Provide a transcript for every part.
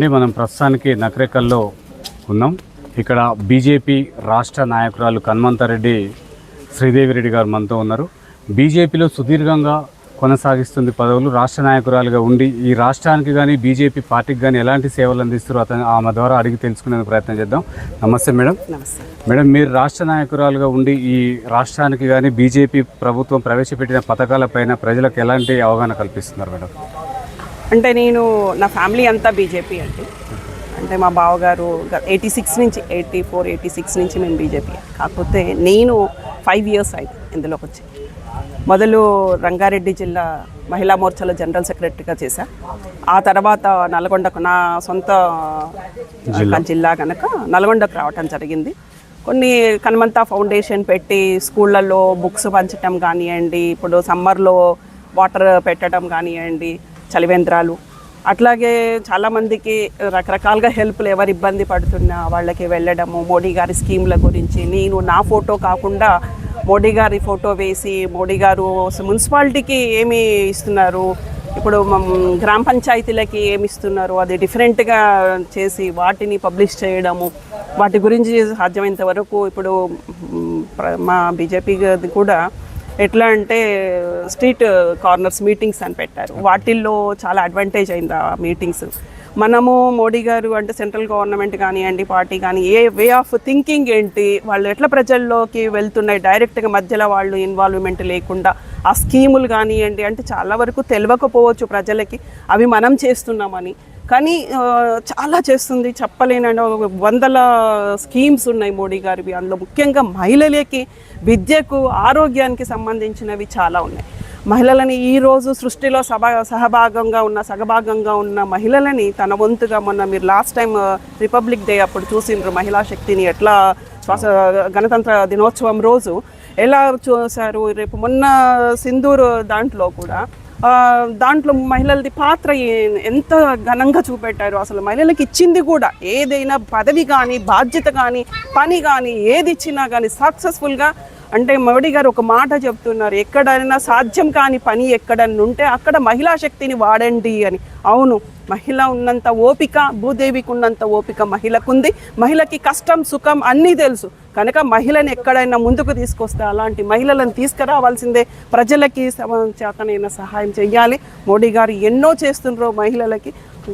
అండి మనం ప్రస్తుతానికి నకరేకల్లో ఉన్నాం. ఇక్కడ బీజేపీ రాష్ట్ర నాయకురాలు కన్మంతారెడ్డి శ్రీదేవి రెడ్డి గారు మనతో ఉన్నారు. బీజేపీలో సుదీర్ఘంగా కొనసాగిస్తుంది పదవులు రాష్ట్ర నాయకురాలుగా ఉండి ఈ రాష్ట్రానికి కానీ బీజేపీ పార్టీకి కానీ ఎలాంటి సేవలు అందిస్తారో అతను ఆమె ద్వారా అడిగి తెలుసుకునే ప్రయత్నం చేద్దాం. నమస్తే మేడం. నమస్తే. మేడం మీరు రాష్ట్ర నాయకురాలుగా ఉండి ఈ రాష్ట్రానికి కానీ బీజేపీ ప్రభుత్వం ప్రవేశపెట్టిన పథకాలపైన ప్రజలకు ఎలాంటి అవగాహన కల్పిస్తున్నారు మేడం? అంటే నేను నా ఫ్యామిలీ అంతా బీజేపీ అండి. అంటే మా బావగారు ఎయిటీ సిక్స్ నుంచి ఎయిటీ ఫోర్ ఎయిటీ సిక్స్ నుంచి మేము బీజేపీ. కాకపోతే నేను ఫైవ్ ఇయర్స్ అయింది ఇందులోకి వచ్చి. మొదలు రంగారెడ్డి జిల్లా మహిళా మోర్చాలో జనరల్ సెక్రటరీగా చేశా. ఆ తర్వాత నల్గొండకు నా సొంత జిల్లా. కనుక నల్గొండకు రావటం జరిగింది. కొన్ని కనుమంత ఫౌండేషన్ పెట్టి స్కూళ్ళల్లో బుక్స్ పంచటం కానివ్వండి ఇప్పుడు సమ్మర్లో వాటర్ పెట్టడం కానివ్వండి చలివేంద్రాలు. అట్లాగే చాలామందికి రకరకాలుగా హెల్ప్లు ఎవరు ఇబ్బంది పడుతున్నా వాళ్ళకి వెళ్ళడము మోడీ గారి స్కీమ్ల గురించి. నేను నా ఫోటో కాకుండా మోడీ గారి ఫోటో వేసి మోడీ గారు మున్సిపాలిటీకి ఏమి ఇస్తున్నారు? ఇప్పుడు గ్రామ పంచాయతీలకి ఏమి ఇస్తున్నారు? అది డిఫరెంట్గా చేసి వాటిని పబ్లిష్ చేయడము. వాటి గురించి సాధ్యమైనంత వరకు ఇప్పుడు ప్ర- మా బీజేపీ కూడా ఎట్లా అంటే స్ట్రీట్ కార్నర్స్ మీటింగ్స్ అని పెట్టారు. వాటిల్లో చాలా అడ్వాంటేజ్ అయింది ఆ మీటింగ్స్. మనము మోడీ గారు అంటే సెంట్రల్ గవర్నమెంట్ కానివ్వండి పార్టీ కానీ ఏ వే ఆఫ్ థింకింగ్ ఏంటి వాళ్ళు ఎట్లా ప్రజల్లోకి వెళ్తున్నాయి డైరెక్ట్గా మధ్యలో వాళ్ళు ఇన్వాల్వ్మెంట్ లేకుండా ఆ స్కీములు కానివ్వండి అంటే చాలా వరకు తెలియకపోవచ్చు ప్రజలకి అవి మనం చేస్తున్నామని. కానీ చాలా చేస్తుంది చెప్పలేనండి వందల స్కీమ్స్ ఉన్నాయి మోడీ గారివి. అందులో ముఖ్యంగా మహిళలకి విద్యకు ఆరోగ్యానికి సంబంధించినవి చాలా ఉన్నాయి. మహిళలని ఈ రోజు సృష్టిలో సభా సహభాగంగా ఉన్న సగభాగంగా ఉన్న మహిళలని తన వంతుగా మొన్న మీరు లాస్ట్ టైం రిపబ్లిక్ డే అప్పుడు చూసిండ్రు మహిళా శక్తిని ఎట్లా శ్వాస గణతంత్ర దినోత్సవం రోజు ఎలా చూశారు రేపు మొన్న సింధూరు దాంట్లో కూడా దాంట్లో మహిళలది పాత్ర ఎంత ఘనంగా చూపెట్టారు అసలు మహిళలకు ఇచ్చింది కూడా ఏదైనా పదవి కానీ బాధ్యత కానీ పని కానీ ఏది ఇచ్చినా కానీ సక్సెస్ఫుల్గా అంటే మోడీ గారు ఒక మాట చెప్తున్నారు ఎక్కడైనా సాధ్యం కాని పని ఎక్కడన్నా ఉంటే అక్కడ మహిళా శక్తిని వాడండి అని. అవును మహిళ ఉన్నంత ఓపిక భూదేవికి ఉన్నంత ఓపిక మహిళకుంది. మహిళకి కష్టం సుఖం అన్నీ తెలుసు. కనుక మహిళని ఎక్కడైనా ముందుకు తీసుకొస్తే అలాంటి మహిళలను తీసుకురావాల్సిందే. ప్రజలకి సమ- చేతనైన సహాయం చేయాలి మోడీ గారు ఎన్నో చేస్తుండ్రో మహిళలకి.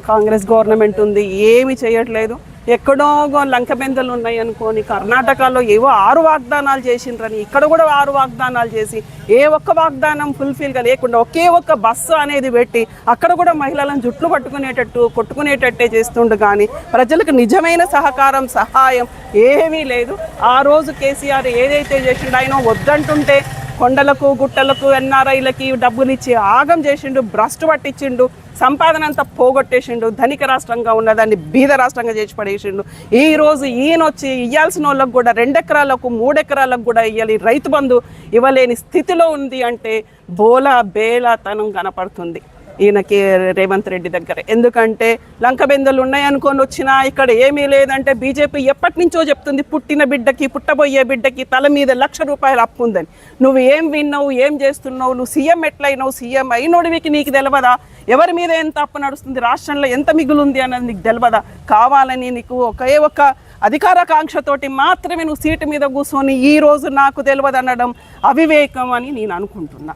కాంగ్రెస్ గవర్నమెంట్ ఉంది ఏమి చేయట్లేదు. ఎక్కడో లంక బెందలు ఉన్నాయి అనుకోని కర్ణాటకలో ఏవో ఆరు వాగ్దానాలు చేసిండ్రని ఇక్కడ కూడా ఆరు వాగ్దానాలు చేసి ఏ ఒక్క వాగ్దానం ఫుల్ఫిల్గా లేకుండా ఒకే ఒక్క బస్సు అనేది పెట్టి అక్కడ కూడా మహిళలను జుట్లు పట్టుకునేటట్టు కొట్టుకునేటట్టే చేస్తుండు కానీ ప్రజలకు నిజమైన సహకారం సహాయం ఏమీ లేదు. ఆ రోజు కేసీఆర్ ఏదైతే చేసిండో ఆయన వద్దంటుంటే కొండలకు గుట్టలకు ఎన్ఆర్ఐలకి డబ్బులు ఇచ్చి ఆగం చేసిండు భ్రష్టు పట్టించిండు. సంపాదన అంతా పోగొట్టేసిండు ధనిక రాష్ట్రంగా ఉన్నదాన్ని బీద రాష్ట్రంగా చేసి పడేసిండు ఈరోజు ఈయన వచ్చి ఇవ్వాల్సిన వాళ్ళకు కూడా రెండెకరాలకు మూడెకరాలకు కూడా ఇవ్వాలి రైతు బంధు ఇవ్వలేని స్థితిలో ఉంది అంటే బోలా బేలా తనం కనపడుతుంది. ఈయనకి రేవంత్ రెడ్డి దగ్గర. ఎందుకంటే లంక బెందలు ఉన్నాయనుకొని వచ్చినా ఇక్కడ ఏమీ లేదంటే బీజేపీ ఎప్పటి నుంచో చెప్తుంది పుట్టిన బిడ్డకి పుట్టబోయే బిడ్డకి తల మీద లక్ష రూపాయలు అప్పు ఉందని. నువ్వు ఏం విన్నావు ఏం చేస్తున్నావు నువ్వు సీఎం ఎట్లయినావు సీఎం అయినోడివికి నీకు తెలియదా ఎవరి మీద ఎంత అప్పు నడుస్తుంది రాష్ట్రంలో ఎంత మిగులుంది అన్నది నీకు తెలియదా కావాలని నీకు ఒకే ఒక అధికారకాంక్షతోటి మాత్రమే నువ్వు సీటు మీద కూర్చొని ఈ రోజు నాకు తెలియదు అనడం అవివేకం అని నేను అనుకుంటున్నా.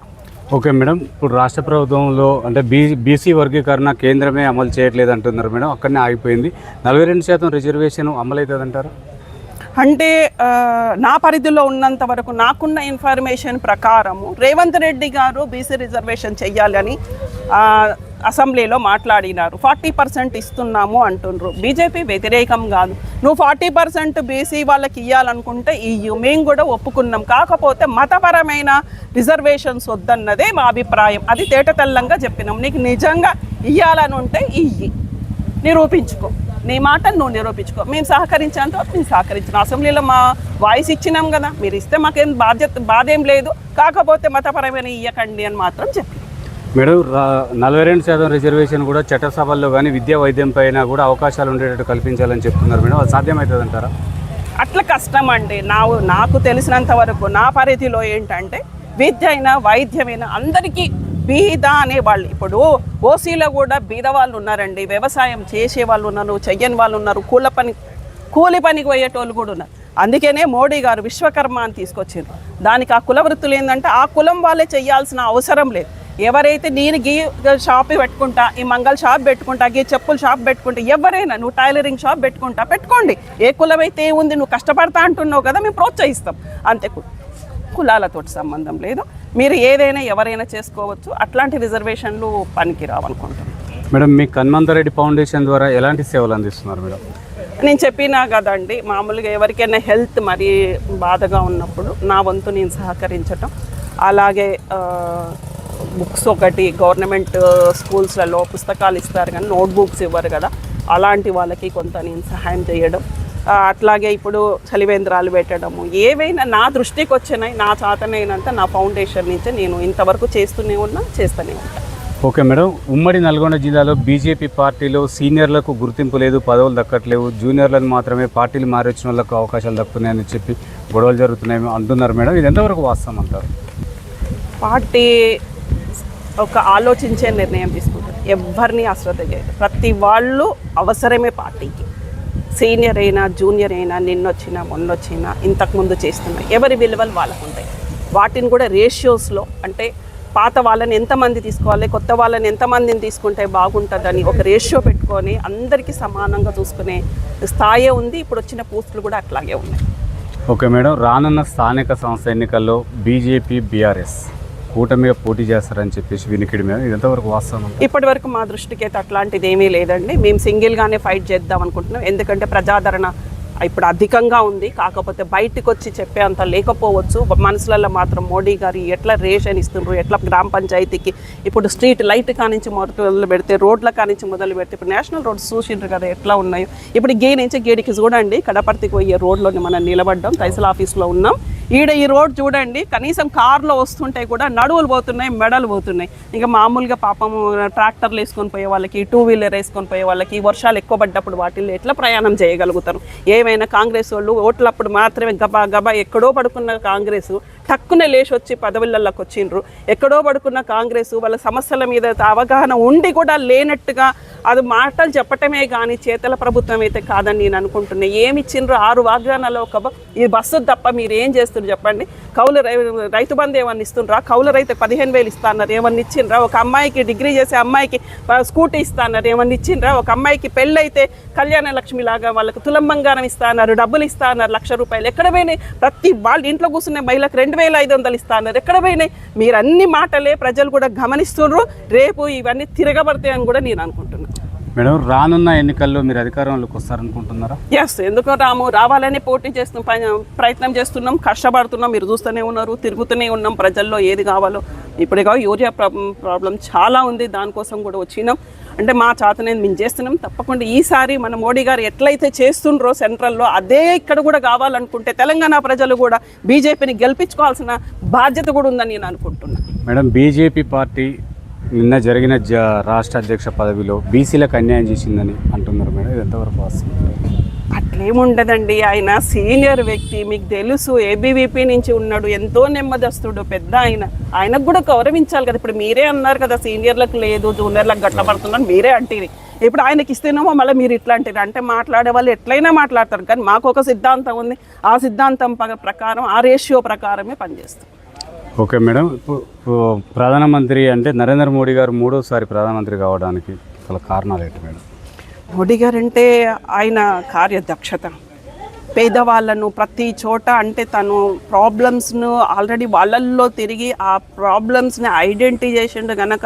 Okay madam. ఇప్పుడు రాష్ట్ర ప్రభుత్వంలో అంటే బీ బీసీ వర్గీకరణ కేంద్రమే అమలు చేయట్లేదు అంటున్నారు మేడం. అక్కడనే ఆగిపోయింది. నలభై రెండు శాతం రిజర్వేషన్ అమలు అవుతుంది అంటారు అంటే నా పరిధిలో ఉన్నంత వరకు నాకున్న ఇన్ఫర్మేషన్ ప్రకారము రేవంత్ రెడ్డి గారు బీసీ రిజర్వేషన్ చెయ్యాలని అసెంబ్లీలో మాట్లాడినారు. ఫార్టీ పర్సెంట్ ఇస్తున్నాము అంటుండ్రు. బీజేపీ వ్యతిరేకం కాదు. నువ్వు ఫార్టీ పర్సెంట్ బీసీ వాళ్ళకి ఇవ్వాలనుకుంటే ఇయ్యు. మేము కూడా ఒప్పుకున్నాం. కాకపోతే మతపరమైన రిజర్వేషన్స్ వద్దన్నదే మా అభిప్రాయం. అది తేటతెల్లంగా చెప్పినాం. నీకు నిజంగా ఇయ్యాలని ఉంటే ఇయ్యి. నిరూపించుకో. నీ మాట నువ్వు నిరూపించుకో. మేము సహకరించేంత వరకు మేము సహకరించిన. అసెంబ్లీలో మా వాయిస్ ఇచ్చినాం కదా. మీరు ఇస్తే మాకేం బాధ్యత బాధ ఏం లేదు. కాకపోతే మతపరమైన ఇయ్యకండి అని మాత్రం చెప్పి మేడం నలభై రెండు శాతం రిజర్వేషన్ కూడా చట్టసభల్లో కానీ విద్యా వైద్యం పైన కూడా అవకాశాలు ఉండేటట్టు కల్పించాలని చెప్తున్నారు మేడం. అది సాధ్యమవుతుంది అంటారా అట్లా కష్టం అండి నా నాకు తెలిసినంత వరకు నా పరిధిలో ఏంటంటే విద్య అయినా వైద్యమైనా అందరికీ బీద అనే వాళ్ళు ఇప్పుడు ఓసీలో కూడా బీద వాళ్ళు ఉన్నారండి. వ్యవసాయం చేసే వాళ్ళు ఉన్నారు చెయ్యని వాళ్ళు ఉన్నారు కూల పని కూలి పనికి పోయేటోళ్ళు కూడా ఉన్నారు. అందుకనే మోడీ గారు విశ్వకర్మ అని తీసుకొచ్చారు. దానికి ఆ కుల వృత్తులు ఏంటంటే ఆ కులం వాళ్ళే చేయాల్సిన అవసరం లేదు. ఎవరైతే నేను గీ షాప్ పెట్టుకుంటా ఈ మంగళ షాప్ పెట్టుకుంటా గీ చెప్పుల షాప్ పెట్టుకుంటా ఎవరైనా నువ్వు టైలరింగ్ షాప్ పెట్టుకుంటా పెట్టుకోండి. ఏ కులం అయితే ఏముంది నువ్వు కష్టపడతా అంటున్నావు కదా మేము ప్రోత్సహిస్తాం. అంతే కులాలతో సంబంధం లేదు. మీరు ఏదైనా ఎవరైనా చేసుకోవచ్చు. అట్లాంటి రిజర్వేషన్లు పనికి రావనుకుంటున్నాను మేడం మీ కన్మంతరెడ్డి ఫౌండేషన్ ద్వారా ఎలాంటి సేవలు అందిస్తున్నారు మేడం? నేను చెప్పినా కదండి మామూలుగా ఎవరికైనా హెల్త్ మరీ బాధగా ఉన్నప్పుడు నా వంతు నేను సహకరించటం. అలాగే బుక్స్ ఒకటి గవర్నమెంట్ స్కూల్స్లలో పుస్తకాలు ఇస్తారు కానీ నోట్ బుక్స్ ఇవ్వరు కదా. అలాంటి వాళ్ళకి కొంత నేను సహాయం చేయడం. అట్లాగే ఇప్పుడు చలివేంద్రాలు పెట్టడము. ఏవైనా నా దృష్టికి వచ్చినాయి నా చాతనైనంత నా ఫౌండేషన్ నుంచి నేను ఇంతవరకు చేస్తూనే ఉన్నా చేస్తూనే ఉంటాను ఓకే మేడం. ఉమ్మడి నల్గొండ జిల్లాలో బీజేపీ పార్టీలో సీనియర్లకు గుర్తింపు లేదు పదవులు దక్కట్లేవు. జూనియర్లను మాత్రమే పార్టీలు మారొచ్చిన వాళ్ళకు అవకాశాలు దక్కుతున్నాయని చెప్పి గొడవలు జరుగుతున్నాయి అంటున్నారు మేడం. ఇది ఎంతవరకు వాస్తవం అంటారు? పార్టీ ఒక ఆలోచించే నిర్ణయం తీసుకుంటారు. ఎవరిని అశ్రద్ధ చేయరు. ప్రతి వాళ్ళు అవసరమే పార్టీకి. సీనియర్ అయినా జూనియర్ అయినా నిన్నొచ్చినా మొన్నొచ్చినా ఇంతకుముందు చేస్తున్నా ఎవరి విలువలు వాళ్ళకు ఉంటాయి. వాటిని కూడా రేషియోస్లో అంటే పాత వాళ్ళని ఎంతమంది తీసుకోవాలి కొత్త వాళ్ళని ఎంతమందిని తీసుకుంటే బాగుంటుందని ఒక రేషియో పెట్టుకొని అందరికీ సమానంగా చూసుకునే స్థాయే ఉంది. ఇప్పుడు వచ్చిన పోస్టులు కూడా అట్లాగే ఉన్నాయి. Okay madam. రానున్న స్థానిక సంస్థ ఎన్నికల్లో బీజేపీ బీఆర్ఎస్. కూటమిగా పోటీ చేస్తారని చెప్పేసి వినికిడి మీద ఇది ఎంతవరకు వాస్తవం ఇప్పటి వరకు మా దృష్టికి అయితే అట్లాంటిది ఏమీ లేదండి. మేము సింగిల్గానే ఫైట్ చేద్దాం అనుకుంటున్నాం. ఎందుకంటే ప్రజాదరణ ఇప్పుడు అధికంగా ఉంది. కాకపోతే బయటకు వచ్చి చెప్పే అంత లేకపోవచ్చు. మనసులలో మాత్రం మోడీ గారు ఎట్లా రేషన్ ఇస్తుండ్రు? ఎట్లా గ్రామ పంచాయతీకి ఇప్పుడు స్ట్రీట్ లైట్ కానించి మొదలు పెడితే రోడ్ల కానించి మొదలు పెడితే ఇప్పుడు నేషనల్ రోడ్స్ చూసిండ్రు కదా ఎట్లా ఉన్నాయో. ఇప్పుడు గే నుంచి గేడికి చూడండి. కడపర్తికి పోయే రోడ్లోని మనం నిలబడ్డాం. తహసీల్ ఆఫీస్లో ఉన్నాం. ఈడ ఈ రోడ్ చూడండి కనీసం కార్లో వస్తుంటే కూడా నడువులు పోతున్నాయి మెడలు పోతున్నాయి. ఇంకా మామూలుగా పాపం ట్రాక్టర్లు వేసుకొని పోయే వాళ్ళకి టూ వీలర్ వేసుకొని పోయే వాళ్ళకి వర్షాలు ఎక్కువ పడ్డప్పుడు వాటిల్లో ఎట్లా ప్రయాణం చేయగలుగుతారు? ఏమైనా కాంగ్రెస్ వాళ్ళు ఓట్లప్పుడు మాత్రమే గబా గబా ఎక్కడో పడుకున్న కాంగ్రెస్ టక్కున లేచి వచ్చి పదవులలోకి వచ్చిండ్రు. ఎక్కడో పడుకున్న కాంగ్రెస్ వాళ్ళ సమస్యల మీద అవగాహన ఉండి కూడా లేనట్టుగా అది మాటలు చెప్పటమే కానీ చేతల ప్రభుత్వం అయితే కాదని నేను అనుకుంటున్నాను ఏమి ఇచ్చిండ్రు? ఆరు వాగ్దానాలు ఒక బ- ఈ బస్సు తప్ప మీరు ఏం చేస్తున్నారు? చెప్పండి. కౌలు రైతు బంధు ఏమన్నా ఇస్తుండ్రా? కౌలు రైతు పదిహేను వేలు ఇస్తున్నారు ఏమన్నా ఇచ్చిండ్రా? ఒక అమ్మాయికి డిగ్రీ చేసే అమ్మాయికి స్కూటీ స్కూటీ ఇస్తాన్నారు ఏమన్నా ఇచ్చిండ్రా? ఒక అమ్మాయికి పెళ్ళైతే కళ్యాణ లక్ష్మి లాగా వాళ్ళకి తులం బంగారం ఇస్తాన్నారు డబ్బులు ఇస్తున్నారు లక్ష రూపాయలు. ఎక్కడ పోయినాయి? ప్రతి వాళ్ళు ఇంట్లో కూర్చున్న మహిళకు రెండు వేల ఐదు వందలు ఇస్తున్నారు. ఎక్కడ పోయినాయి? మీరు అన్ని మాటలే ప్రజలు కూడా గమనిస్తున్నారు రేపు ఇవన్నీ తిరగబడతాయని కూడా నేను అనుకుంటున్నాను మేడం రానున్న ఎన్నికల్లో మీరు అధికారంలోకి వస్తారనుకుంటున్నారా? ఎస్ ఎందుకో రాము రావాలని పోటీ చేస్తున్నాం ప్రయత్నం చేస్తున్నాం కష్టపడుతున్నాం మీరు చూస్తూనే ఉన్నారు తిరుగుతూనే ఉన్నాం ప్రజల్లో ఏది కావాలో. ఇప్పుడుగా యూరియా ప్రాబ్లం చాలా ఉంది దానికోసం కూడా వచ్చినాం. అంటే మా చేతనేది మేము చేస్తున్నాం తప్పకుండా ఈసారి మన మోడీ గారు ఎట్లయితే చేస్తుండ్రో సెంట్రల్లో అదే ఇక్కడ కూడా కావాలనుకుంటే తెలంగాణ ప్రజలు కూడా బీజేపీని గెలిపించుకోవాల్సిన బాధ్యత కూడా ఉందని నేను అనుకుంటున్నాను మేడం బీజేపీ పార్టీ నిన్న జరిగిన జ రాష్ట్ర అధ్యక్ష పదవిలో బీసీలకు అన్యాయం చేసిందని అంటున్నారు మేడం. ఇది ఎంతవరకు వస్తుంది అట్లేముండదండి. ఆయన సీనియర్ వ్యక్తి. మీకు తెలుసు ఏబీవీపీ నుంచి ఉన్నాడు. ఎంతో నెమ్మదస్తుడు పెద్ద ఆయన. ఆయనకు కూడా గౌరవించాలి కదా. ఇప్పుడు మీరే అన్నారు కదా సీనియర్లకు లేదు జూనియర్లకు గట్ల పడుతున్నారు మీరే అంటివి ఇప్పుడు ఆయనకి ఇస్తేనేమో మళ్ళీ మీరు ఇట్లా అంటారు అంటే మాట్లాడే వాళ్ళు ఎట్లయినా మాట్లాడతారు. కానీ మాకు ఒక సిద్ధాంతం ఉంది. ఆ సిద్ధాంతం ప- ప్రకారం ఆ రేషియో ప్రకారమే పనిచేస్తాం ఓకే మేడం. ఇప్పుడు ప్రధానమంత్రి అంటే నరేంద్ర మోడీ గారు మూడోసారి ప్రధానమంత్రి కావడానికి గల కారణాలు ఏంటి మేడం? మోడీ గారు అంటే ఆయన కార్యదక్షత. పేదవాళ్ళను ప్రతి చోట అంటే తను ప్రాబ్లమ్స్ను ఆల్రెడీ వాళ్ళల్లో తిరిగి ఆ ప్రాబ్లమ్స్ని ఐడెంటిఫై చేసిండు గనక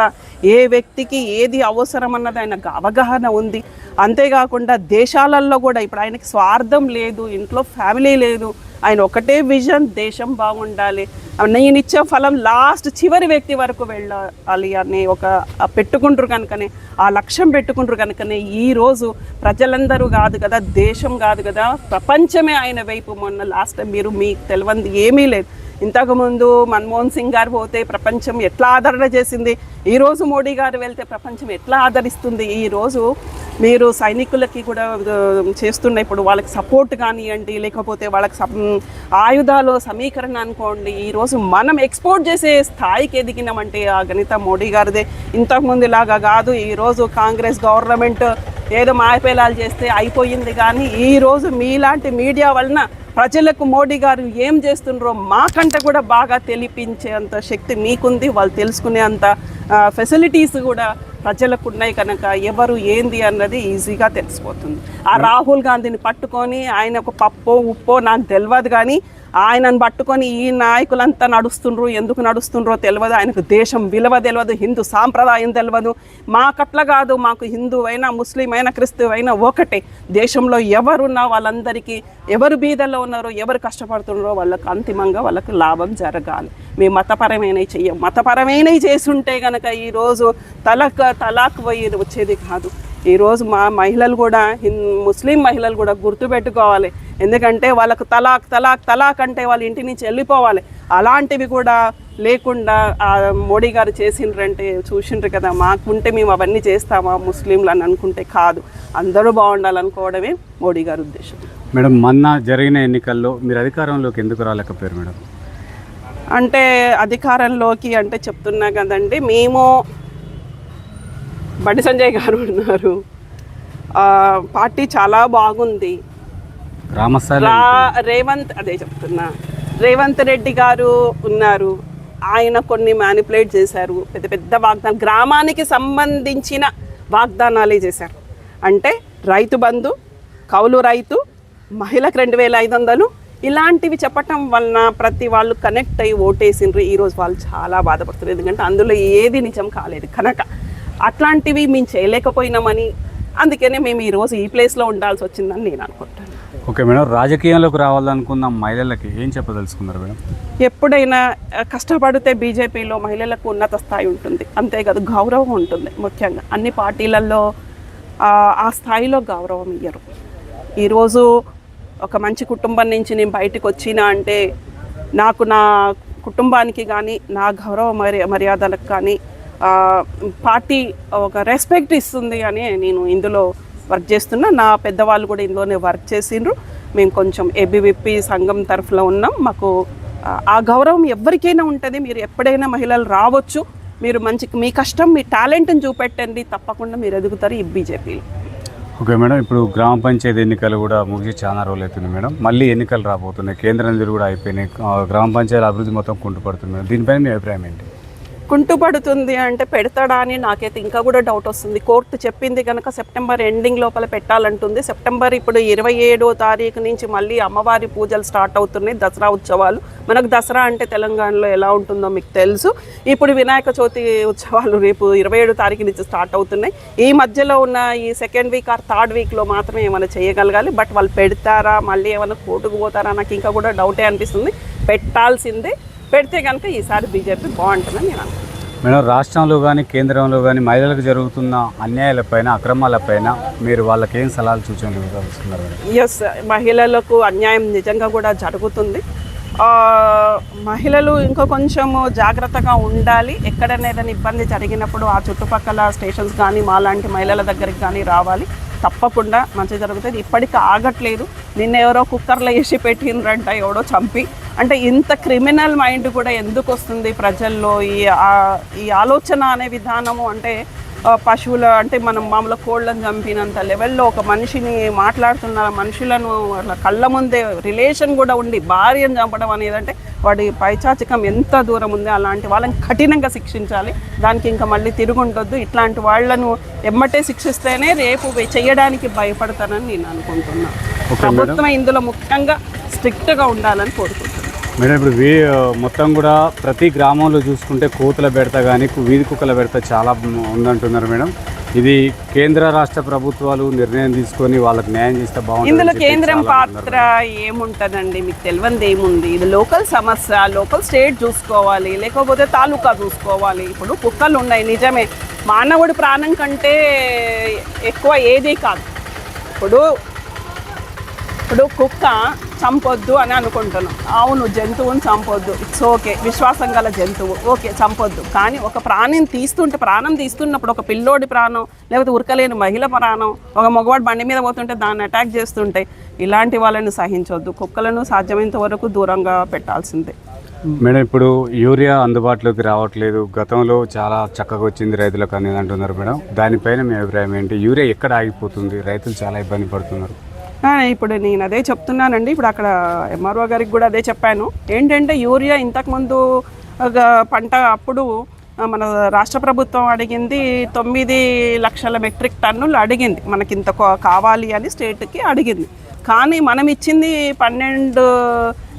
ఏ వ్యక్తికి ఏది అవసరం అన్నది ఆయనకు అవగాహన ఉంది. అంతేకాకుండా దేశాలలో కూడా ఇప్పుడు ఆయనకి స్వార్థం లేదు ఇంట్లో ఫ్యామిలీ లేదు ఆయన ఒకటే విజన్ దేశం బాగుండాలి. నేను ఇచ్చే ఫలం లాస్ట్ చివరి వ్యక్తి వరకు వెళ్ళాలి అని ఒక పెట్టుకుంటారు కనుకనే ఆ లక్ష్యం పెట్టుకుంటారు కనుకనే ఈ రోజు ప్రజలందరూ కాదు కదా దేశం కాదు కదా ప్రపంచమే ఆయన వైపు మొన్న లాస్ట్ టైం మీరు మీకు తెలియంది ఏమీ లేదు. ఇంతకుముందు మన్మోహన్ సింగ్ గారు పోతే ప్రపంచం ఎట్లా ఆదరణ చేసింది? ఈరోజు మోడీ గారు వెళ్తే ప్రపంచం ఎట్లా ఆదరిస్తుంది? ఈ రోజు మీరు సైనికులకి కూడా చేస్తున్న ఇప్పుడు వాళ్ళకి సపోర్ట్ కానివ్వండి లేకపోతే వాళ్ళకి సం- ఆయుధాలు సమీకరణ అనుకోండి ఈరోజు మనం ఎక్స్పోర్ట్ చేసే స్థాయికి ఎదిగినామంటే ఆ గణిత మోడీ గారిదే. ఇంతకుముందు ఇలాగా కాదు ఈరోజు కాంగ్రెస్ గవర్నమెంట్ ఏదో మాయపేలాలు చేస్తే అయిపోయింది కానీ ఈరోజు మీలాంటి మీడియా వలన ప్రజలకు మోడీ గారు ఏం చేస్తుండ్రో మాకంటే కూడా బాగా తెలిపించేంత శక్తి మీకుంది. వాళ్ళు తెలుసుకునే అంత ఫెసిలిటీస్ కూడా ప్రజలకు ఉన్నాయి కనుక ఎవరు ఏంది అన్నది ఈజీగా తెలిసిపోతుంది. ఆ రాహుల్ గాంధీని పట్టుకొని ఆయన ఒక పప్పో ఉప్పో నాకు తెలియదు కానీ ఆయనను పట్టుకొని ఈ నాయకులంతా నడుస్తుండ్రు ఎందుకు నడుస్తుండ్రో తెలియదు. ఆయనకు దేశం విలువ తెలియదు హిందూ సాంప్రదాయం తెలియదు. మాకట్లా కాదు మాకు హిందూ అయినా ముస్లిం అయినా క్రిస్తు అయినా ఒకటే. దేశంలో ఎవరున్నా వాళ్ళందరికీ ఎవరు బీదల్లో ఉన్నారో ఎవరు కష్టపడుతున్నారో వాళ్ళకు అంతిమంగా వాళ్ళకు లాభం జరగాలి. మేము మతపరమైనవి చెయ్యం. మతపరమైనవి చేసుంటే కనుక ఈరోజు తలక్ తలాక్ పోయి వచ్చేది కాదు. ఈరోజు మా మహిళలు కూడా హిన్ ముస్లిం మహిళలు కూడా గుర్తుపెట్టుకోవాలి. ఎందుకంటే వాళ్ళకు తలాక్ తలాక్ తలాక్ అంటే వాళ్ళ ఇంటి నుంచి వెళ్ళిపోవాలి. అలాంటివి కూడా లేకుండా ఆ మోడీ గారు చేసిండ్రంటే చూసిండ్రు కదా మాకుంటే మేము అవన్నీ చేస్తామా ముస్లింలు అని అనుకుంటే కాదు. అందరూ బాగుండాలనుకోవడమే మోడీ గారి ఉద్దేశం. మేడం మొన్న జరిగిన ఎన్నికల్లో మీరు అధికారంలోకి ఎందుకు రాలేకపోయారు మేడం? అంటే అధికారంలోకి అంటే చెప్తున్నా కదండి మేము బండి సంజయ్ గారు ఉన్నారు. పార్టీ చాలా బాగుంది. రేవంత్ అదే చెప్తున్నా. రేవంత్ రెడ్డి గారు ఉన్నారు. ఆయన కొన్ని మ్యానిపులేట్ చేశారు. పెద్ద పెద్ద వాగ్దానం గ్రామానికి సంబంధించిన వాగ్దానాలే చేశారు. అంటే రైతు బంధు కౌలు రైతు మహిళకు రెండు వేల ఐదు వందలు ఇలాంటివి చెప్పటం వలన ప్రతి వాళ్ళు కనెక్ట్ అయ్యి ఓటేసిండ్రు. ఈరోజు వాళ్ళు చాలా బాధపడుతున్నారు. ఎందుకంటే అందులో ఏది నిజం కాలేదు. కనుక అట్లాంటివి మేము చేయలేకపోయినామని అందుకనే మేము ఈరోజు ఈ ప్లేస్లో ఉండాల్సి వచ్చిందని నేను అనుకుంటాను ఓకే మేడం రాజకీయంలోకి రావాలనుకున్న మహిళలకి ఏం చెప్పదలుచుకున్నారు మేడం? ఎప్పుడైనా కష్టపడితే బీజేపీలో మహిళలకు ఉన్నత స్థాయి ఉంటుంది. అంతేకాదు గౌరవం ఉంటుంది ముఖ్యంగా. అన్ని పార్టీలలో ఆ, స్థాయిలో గౌరవం ఇయ్యరు. ఈరోజు ఒక మంచి కుటుంబం నుంచి నేను బయటకు వచ్చినా అంటే నాకు నా కుటుంబానికి కానీ నా గౌరవ మర్య మర్యాదలకు కానీ పార్టీ ఒక రెస్పెక్ట్ ఇస్తుంది అని నేను ఇందులో వర్క్ చేస్తున్నా. నా పెద్దవాళ్ళు కూడా ఇందులోనే వర్క్ చేసిండ్రు. మేము కొంచెం ఏబీవీపీ సంఘం తరఫులో ఉన్నాం. మాకు ఆ, గౌరవం ఎవరికైనా ఉంటుంది. మీరు ఎప్పుడైనా మహిళలు రావచ్చు. మీరు మంచి మీ కష్టం మీ టాలెంట్ని చూపెట్టండి. తప్పకుండా మీరు ఎదుగుతారు ఈ బీజేపీ ఓకే మేడం ఇప్పుడు గ్రామ పంచాయతీ ఎన్నికలు కూడా ముగిసి చాలా రోజులు అవుతుంది మేడం మళ్ళీ ఎన్నికలు రాబోతున్నాయి. కేంద్ర నిధులు కూడా అయిపోయినాయి. గ్రామ పంచాయతీ అభివృద్ధి మొత్తం కుంటుపడుతుంది మేడం దీనిపైన మీ అభిప్రాయం ఏంటి? కుంటుపడుతుంది అంటే పెడతాడా అని నాకైతే ఇంకా కూడా డౌట్ వస్తుంది. కోర్టు చెప్పింది కనుక సెప్టెంబర్ ఎండింగ్ లోపల పెట్టాలంటుంది. సెప్టెంబర్ ఇప్పుడు ఇరవై ఏడో తారీఖు నుంచి మళ్ళీ అమ్మవారి పూజలు స్టార్ట్ అవుతున్నాయి దసరా ఉత్సవాలు. మనకు దసరా అంటే తెలంగాణలో ఎలా ఉంటుందో మీకు తెలుసు. ఇప్పుడు వినాయక చవితి ఉత్సవాలు రేపు ఇరవై ఏడో తారీఖు నుంచి స్టార్ట్ అవుతున్నాయి. ఈ మధ్యలో ఉన్న ఈ సెకండ్ వీక్ ఆర్ థర్డ్ వీక్లో మాత్రమే ఏమైనా చేయగలగాలి. బట్ వాళ్ళు పెడతారా? మళ్ళీ ఏమైనా కోర్టుకు పోతారా? నాకు ఇంకా కూడా డౌటే అనిపిస్తుంది. పెట్టాల్సిందే. పెడితే కనుక ఈసారి బీజేపీ బాగుంటుందని నేను అనుకుంటున్నాను. మేడం రాష్ట్రంలో కానీ కేంద్రంలో కానీ మహిళలకు జరుగుతున్న అన్యాయాలపైన అక్రమాలపైన మీరు వాళ్ళకి ఏం సలహాలు సూచనలు మేడం? ఎస్ మహిళలకు అన్యాయం నిజంగా కూడా జరుగుతుంది. మహిళలు ఇంకా కొంచెము జాగ్రత్తగా ఉండాలి. ఎక్కడైనా ఏదైనా ఇబ్బంది జరిగినప్పుడు ఆ చుట్టుపక్కల స్టేషన్స్ కానీ మాలాంటి మహిళల దగ్గరికి కానీ రావాలి. తప్పకుండా మంచి జరుగుతుంది. ఇప్పటికీ ఆగట్లేదు. నిన్న ఎవరో కుక్కర్లో వేసి పెట్టిండ్రంట ఎవడో చంపి. అంటే ఇంత క్రిమినల్ మైండ్ కూడా ఎందుకు వస్తుంది ప్రజల్లో? ఈ ఈ ఆలోచన అనే విధానము అంటే పశువుల అంటే మనం మామూలు కోళ్ళని చంపినంత లెవెల్లో ఒక మనిషిని మాట్లాడుతున్న మనుషులను అట్లా కళ్ళ ముందే రిలేషన్ కూడా ఉండి భార్యను చంపడం అనేది అంటే వాడి పైచాచికం ఎంత దూరం ఉంది అలాంటి వాళ్ళని కఠినంగా శిక్షించాలి. దానికి ఇంకా మళ్ళీ తిరుగుండొద్దు. ఇట్లాంటి వాళ్ళను ఎమ్మటే శిక్షిస్తేనే రేపు చేయడానికి భయపడతానని నేను అనుకుంటున్నాను ప్రభుత్వం ఇందులో ముఖ్యంగా స్ట్రిక్ట్గా ఉండాలని కోరుకుంటున్నాను మేడం ఇప్పుడు వీ మొత్తం కూడా ప్రతి గ్రామంలో చూసుకుంటే కోతుల బెడత కానీ వీధి కుక్కల బెడత చాలా ఉందంటున్నారు మేడం. ఇది కేంద్ర రాష్ట్ర ప్రభుత్వాలు నిర్ణయం తీసుకొని వాళ్ళకి న్యాయం చేస్తే బాగుంటుంది ఇందులో కేంద్రం పాత్ర ఏముంటుందండి? మీకు తెలియంది ఏముంది? ఇది లోకల్ సమస్య లోకల్ స్టేట్ చూసుకోవాలి లేకపోతే తాలూకా చూసుకోవాలి. ఇప్పుడు కుక్కలు ఉన్నాయి నిజమే. మానవుడి ప్రాణం కంటే ఎక్కువ ఏది కాదు. ఇప్పుడు ఇప్పుడు కుక్క చంపొద్దు అని అనుకుంటున్నాం. అవును జంతువుని చంపొద్దు. ఇట్స్ ఓకే విశ్వాసం గల జంతువు. ఓకే చంపొద్దు. కానీ ఒక ప్రాణిని తీస్తుంటే ప్రాణం తీస్తున్నప్పుడు ఒక పిల్లోడి ప్రాణం లేకపోతే ఉరకలేని మహిళ ప్రాణం ఒక మగవాడు బండి మీద పోతుంటే దాన్ని అటాక్ చేస్తుంటే ఇలాంటి వాళ్ళని సహించొద్దు. కుక్కలను సాధ్యమైనంత వరకు దూరంగా పెట్టాల్సిందే. మేడం ఇప్పుడు యూరియా అందుబాటులోకి రావట్లేదు. గతంలో చాలా చక్కగా వచ్చింది రైతులకు అనేది అంటున్నారు మేడం. దానిపైన మీ అభిప్రాయం ఏంటి? యూరియా ఎక్కడ ఆగిపోతుంది? రైతులు చాలా ఇబ్బంది పడుతున్నారు. ఇప్పుడు నేను అదే చెప్తున్నానండి. ఇప్పుడు అక్కడ ఎంఆర్ఓ గారికి కూడా అదే చెప్పాను. ఏంటంటే యూరియా ఇంతకుముందు పంట అప్పుడు మన రాష్ట్ర ప్రభుత్వం అడిగింది తొమ్మిది లక్షల మెట్రిక్ టన్నులు అడిగింది. మనకి ఇంత కావాలి అని స్టేట్కి అడిగింది. కానీ మనం ఇచ్చింది పన్నెండు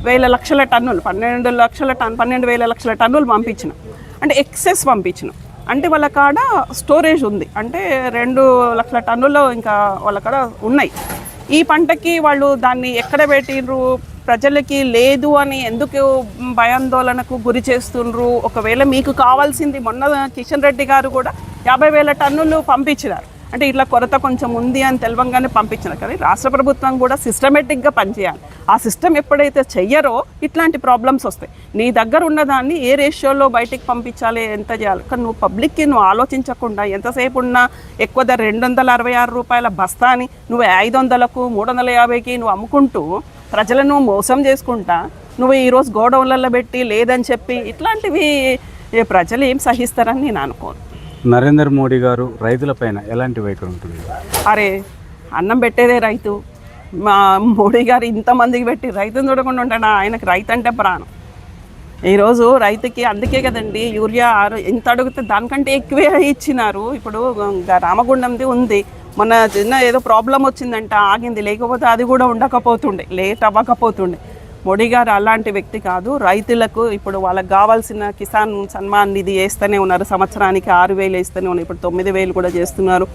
వేల లక్షల టన్నులు. పన్నెండు లక్షల టన్ పన్నెండు వేల లక్షల టన్నులు పంపించినాం. అంటే ఎక్సెస్ పంపించినాం. అంటే వాళ్ళ కాడ స్టోరేజ్ ఉంది. అంటే రెండు లక్షల టన్నులు ఇంకా వాళ్ళ కాడ ఉన్నాయి. ఈ పంటకి వాళ్ళు దాన్ని ఎక్కడ పెట్టిండ్రు? ప్రజలకి లేదు అని ఎందుకు భయాందోళనకు గురి చేస్తుండ్రు? ఒకవేళ మీకు కావాల్సింది మొన్న కిషన్ రెడ్డి గారు కూడా యాభై వేల టన్నులు పంపించినారు. అంటే ఇట్లా కొరత కొంచెం ఉంది అని తెలవంగానే పంపించారు కానీ రాష్ట్ర ప్రభుత్వం కూడా సిస్టమేటిక్గా పనిచేయాలి. ఆ సిస్టమ్ ఎప్పుడైతే చెయ్యరో ఇట్లాంటి ప్రాబ్లమ్స్ వస్తాయి. నీ దగ్గర ఉన్నదాన్ని ఏ రేషియోలో బయటికి పంపించాలి ఎంత చేయాలి? కానీ నువ్వు పబ్లిక్కి నువ్వు ఆలోచించకుండా ఎంతసేపు ఉన్నా ఎక్కువ ధర రెండు వందల అరవై ఆరు రూపాయల బస్తాని నువ్వు ఐదు వందలకు మూడు వందల యాభైకి నువ్వు అమ్ముకుంటూ ప్రజలను మోసం చేసుకుంటా నువ్వు ఈరోజు గోడౌన్లలో పెట్టి లేదని చెప్పి ఇట్లాంటివి ప్రజలు ఏం సహిస్తారని నేను అనుకోను. నరేంద్ర మోడీ గారు రైతులపైన ఎలాంటి వైఖరి ఉంటుంది? అరే అన్నం పెట్టేదే రైతు. మా మోడీ గారు ఇంతమందికి పెట్టి రైతును చూడకుండా ఉంటాడా? ఆయనకు రైతు అంటే ప్రాణం. ఈరోజు రైతుకి అందుకే కదండి యూరియా ఆరు ఎంత అడిగితే దానికంటే ఎక్కువే ఇచ్చినారు. ఇప్పుడు రామగుండంది ఉంది. మొన్న చిన్న ఏదో ప్రాబ్లం వచ్చిందంట ఆగింది. లేకపోతే అది కూడా ఉండకపోతుండే లేట్ అవ్వకపోతుండే. మోడీ గారు అలాంటి వ్యక్తి కాదు. రైతులకు ఇప్పుడు వాళ్ళకి కావాల్సిన కిసాన్ సన్మాన్ నిధి వేస్తూనే ఉన్నారు. సంవత్సరానికి ఆరు వేలు వేస్తూనే ఉన్నారు. ఇప్పుడు తొమ్మిది వేలు కూడా చేస్తున్నారు.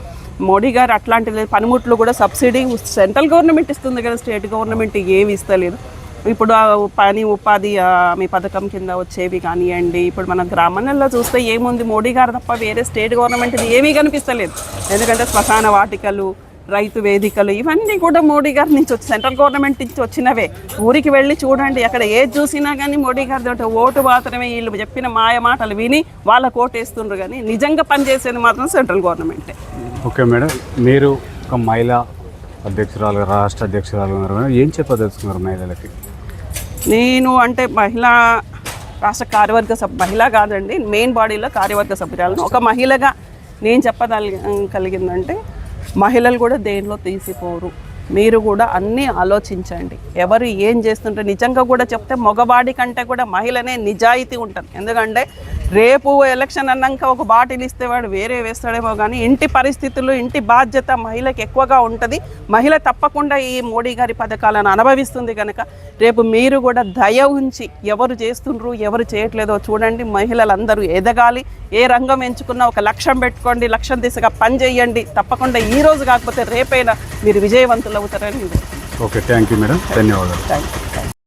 మోడీ గారు అట్లాంటి పనిముట్లు కూడా సబ్సిడీ సెంట్రల్ గవర్నమెంట్ ఇస్తుంది కదా స్టేట్ గవర్నమెంట్ ఏమి ఇస్తలేదు. ఇప్పుడు ఆ పని ఉపాధి మీ పథకం కింద వచ్చేవి కానివ్వండి ఇప్పుడు మన గ్రామాలలో చూస్తే ఏముంది? మోడీ గారు తప్ప వేరే స్టేట్ గవర్నమెంట్ ఏమీ కనిపిస్తలేదు. ఎందుకంటే శ్మశాన వాటికలు రైతు వేదికలు ఇవన్నీ కూడా మోడీ గారి నుంచి వచ్చి సెంట్రల్ గవర్నమెంట్ నుంచి వచ్చినవే. ఊరికి వెళ్ళి చూడండి అక్కడ ఏది చూసినా కానీ మోడీ గారి ఓటు మాత్రమే వీళ్ళు చెప్పిన మాయ మాటలు విని వాళ్ళకు ఓటు వేస్తుండ్రు కానీ నిజంగా పనిచేసేది మాత్రం సెంట్రల్ గవర్నమెంటే. Okay madam. మీరు ఒక మహిళా అధ్యక్షురాలు రాష్ట్ర అధ్యక్షురాలు ఉన్నారు మేడం. ఏం చెప్పదలుచుకున్నారు మహిళలకి? నేను అంటే మహిళా రాష్ట్ర కార్యవర్గ సభ్యు మహిళ కాదండి మెయిన్ బాడీలో కార్యవర్గ సభ్యురాలను ఒక మహిళగా నేను చెప్పదలి కలిగిందంటే మహిళలు కూడా దేనిలో తీసిపోరు. మీరు కూడా అన్నీ ఆలోచించండి. ఎవరు ఏం చేస్తుంటే నిజంగా కూడా చెప్తే మగవాడి కంటే కూడా మహిళనే నిజాయితీ ఉంటుంది ఎందుకంటే రేపు ఎలక్షన్ అన్నాక ఒక బాటిల్ ఇస్తే వాడు వేరే వేస్తాడేమో కానీ ఇంటి పరిస్థితులు ఇంటి బాధ్యత మహిళకి ఎక్కువగా ఉంటుంది. మహిళ తప్పకుండా ఈ మోడీ గారి పథకాలను అనుభవిస్తుంది కనుక రేపు మీరు కూడా దయ ఉంచి ఎవరు చేస్తుండ్రు ఎవరు చేయట్లేదో చూడండి. మహిళలందరూ ఎదగాలి. ఏ రంగం ఎంచుకున్నా ఒక లక్ష్యం పెట్టుకోండి లక్ష్యం దిశగా పని చేయండి తప్పకుండా ఈ రోజు కాకపోతే రేపైనా మీరు విజయవంతులు అవుతారని ఓకే థ్యాంక్ యూ మేడం. ధన్యవాదాలు. Thank you.